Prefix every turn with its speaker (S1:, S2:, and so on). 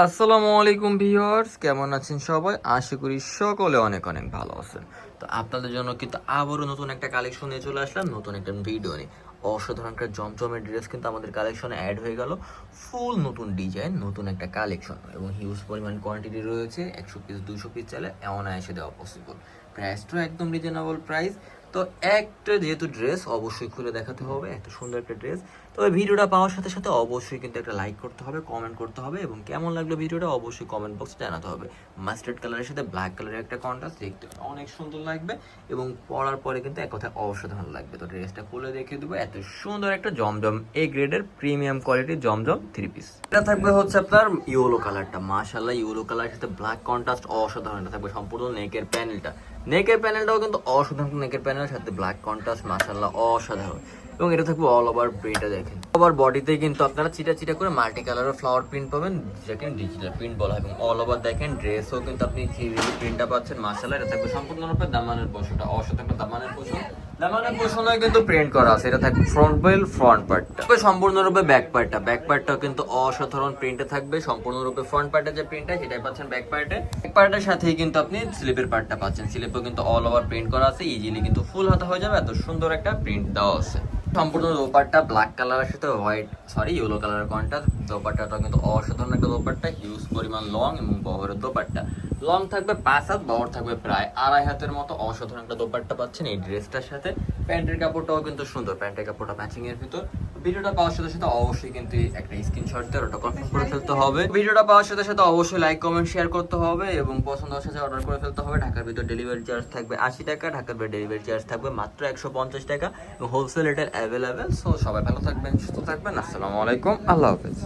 S1: আসসালামু আলাইকুম ভিউয়ার্স, কেমন আছেন সবাই? আশা করি সকলে অনেক অনেক ভালো আছেন। তো আপনাদের জন্য কিন্তু আবারও নতুন একটা কালেকশন নিয়ে চলে আসলাম, নতুন একটা ভিডিও নিয়ে। অসাধারণ একটা জমজমের ড্রেস কিন্তু আমাদের কালেকশনে অ্যাড হয়ে গেল। ফুল নতুন ডিজাইন নতুন একটা কালেকশন এবং হিউজ পরিমাণ কোয়ান্টিটি রয়েছে, একশো পিস দুশো পিস চাইলে অনায়াসে দেওয়া পসিবল প্রাইসটাও একদম রিজনেবল প্রাইস তো একটা যেহেতু ড্রেস অবশ্যই খুলে দেখাতে হবে এত সুন্দর একটা ড্রেস তবে ভিডিওটা পাওয়ার সাথে সাথে অবশ্যই কিন্তু একটা লাইক করতে হবে কমেন্ট করতে হবে এবং কেমন লাগল ভিডিওটা অবশ্যই কমেন্ট বক্সে জানাতে হবে। মাস্টার্ড কালারের সাথে ব্ল্যাক কালারের একটা কন্ট্রাস্ট দেখতে অনেক সুন্দর লাগবে এবং পরার পরে কিন্তু এক কথায় অসাধারণ লাগবে। তো ড্রেসটা খুলে দেখিয়ে দেবো, এত সুন্দর একটা জমজম এ গ্রেডের প্রিমিয়াম কোয়ালিটির জমজম থ্রি পিস এটা থাকবে হচ্ছে আপনার ইয়েলো কালারটা মাশাল্লাহ ইয়েলো কালারের সাথে ব্ল্যাক কন্ট্রাস্ট অসাধারণ থাকবে সম্পূর্ণ নেকের প্যানেলটা নেকের প্যানেলটাও কিন্তু অসাধারণ নেকের প্যানেলের সাথে ব্ল্যাক কন্ট্রাস্ট মাশাল্লাহ অসাধারণ। এবং এটা থাকবে অল ওভার প্রিন্টটা দেখেন। ওভার বডিতে কিন্তু আপনারা চিটা চিটা করে মাল্টি কালারের ফ্লাওয়ার প্রিন্ট পাবেন ডিজিটাল প্রিন্ট বলা এবং অল ওভার দেখেন ড্রেসও কিন্তু আপনি প্রিন্টটা পাচ্ছেন মাশাল্লাহ এটা সম্পূর্ণরূপে দামানের পোষণটা অসাধারণ দামানের সম্পূর্ণরূপে ব্যাক কিন্তু অসাধারণ থাকবে ফ্রন্ট যে সেটাই পাচ্ছেন ব্যাক সাথেই কিন্তু আপনি স্লিপের পার্টটা পাচ্ছেন। স্লিপেও কিন্তু অল ওভার প্রিন্ট করা আছে ইজিলি কিন্তু ফুল হাতা হয়ে যাবে, এত সুন্দর একটা প্রিন্ট দেওয়া আছে। সম্পূর্ণ দোপারটা ব্ল্যাক কালারের সাথে হোয়াইট সরি ইয়েলো কালারের কন্ট্রাস্ট দোপারটাটা কিন্তু অসাধারণ একটা দোপারটা হিউজ পরিমাণ লং এবং বহরের দোপাট্টা। লং থাকবে পাঁচ হাত বহর থাকবে প্রায় আড়াই হাতের মতো। অসাধারণ একটা দোপাট্টা পাচ্ছেন এই ড্রেসটার সাথে। প্যান্টের কাপড়টাও কিন্তু সুন্দর, প্যান্টের কাপড়টা ম্যাচিং এর ভিতর। ভিডিওটা পাওয়ার সাথে সাথে অবশ্যই কিন্তু একটা স্ক্রিনশট দিয়ে ওটা কনফার্ম করে ফেলতে হবে। ভিডিওটা পাওয়ার সাথে সাথে অবশ্যই লাইক কমেন্ট শেয়ার করতে হবে এবং পছন্দ সাথে অর্ডার করে ফেলতে হবে। ঢাকার ভিতর ডেলিভারি চার্জ থাকবে আশি টাকা, ঢাকার ভিতর ডেলিভারি চার্জ থাকবে মাত্র একশো পঞ্চাশ টাকা। হোলসেল রেটের অ্যাভেলেবেল সো সবাই ভালো থাকবেন, সুস্থ থাকবেন। আসসালামু আলাইকুম, আল্লাহ হাফেজ।